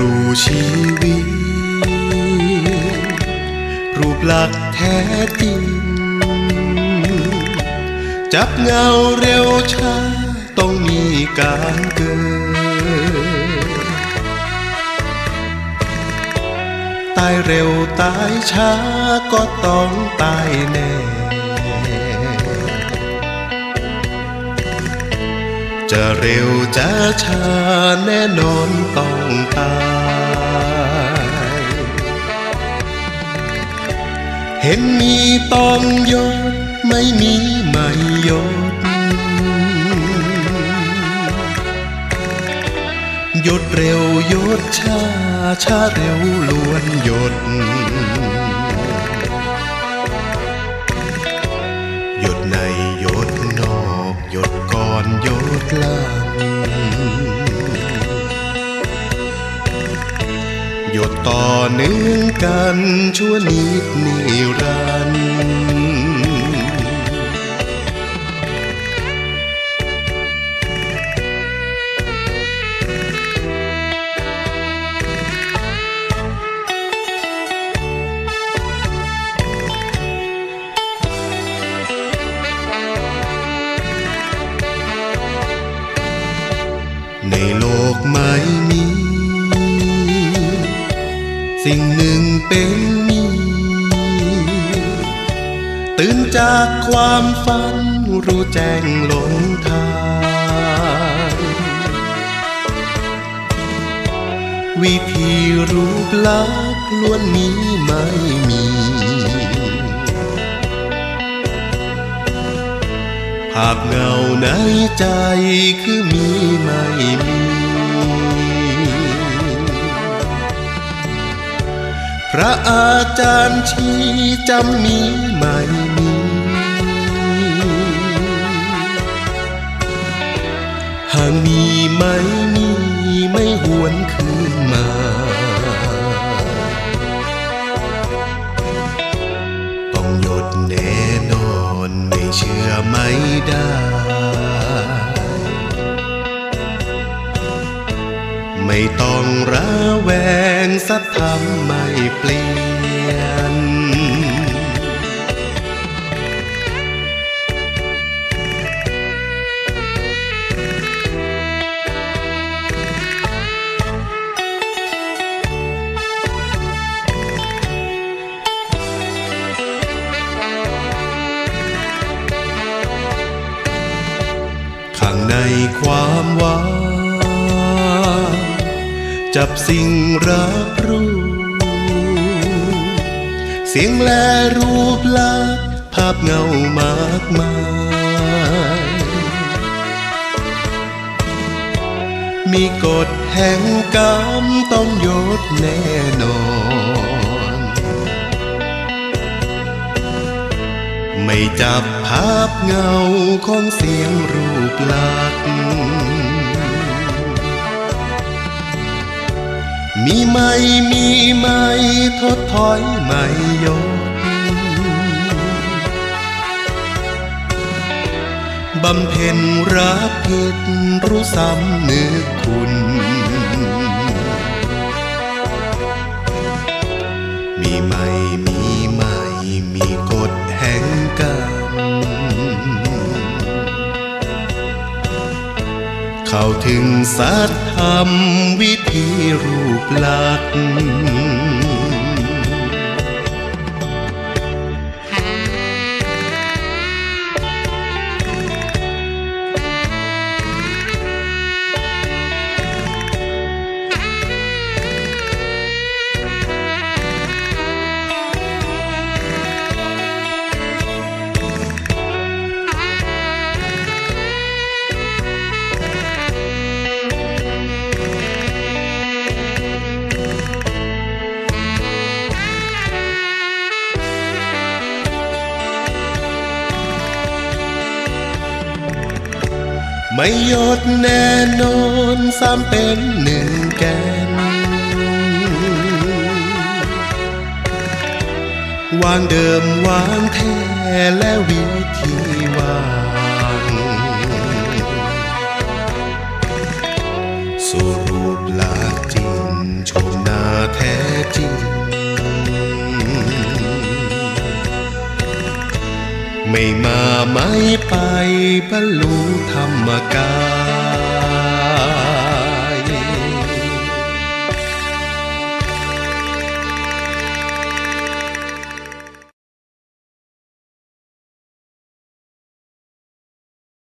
รูชีวิต รูปลักษ์แท้จริง จับเงาเร็วช้าต้องมีการเกิด ตายเร็วตายช้าก็ต้องตายแน่ จะเร็วจะช้าแน่นอนต้องตายเห็นมีต้องยศไม่มีไม่ยศหยดเร็วหยดช้าช้าเร็วล้วนหยด อนโยดหลังหยดต่อเนื่องกันชั่วนิดนิรัน ในโลกไม่มีสิ่งหนึ่งเป็นมี ตื่นจากความฝันรู้แจ้งหลงทาง วิธีรูปลักษณ์ล้วนมีไม่าพเงาในใจคือมีไม่มี พระอาจารย์ชี้จำมีไม่มี หากมีไม่มีไม่หวนคืนมา เชื่อไม่ได้ ไม่ต้องระแวงสักทำไม่เปลี่ย ข้างในความว่างจับสิ่งรับรู้ เสียงและรูปลักษณ์ภาพเงามากมาย มีกฎแห่งกรรมต้องยดแน่นอน ไม่จับภาพเงาของเสียงรูปลักษณ์มีไม่มีไม่ทดถอยไม่ยกบำเพ็ญรักผิดรู้สำนึกคุณ มีไม่มีไม่ มีกฎแห่งกรรมเข้าถึงสัตธรรมวิธีรูปลักษณ์ ไม่หยดแน่นอนสามเป็นหนึ่งแกนวางเดิมวางแท้และวิธีวางสูรูปลักจริงชมหน้าแท้จริง ไม่มาไม่ ไปบรรลุธรรมกาย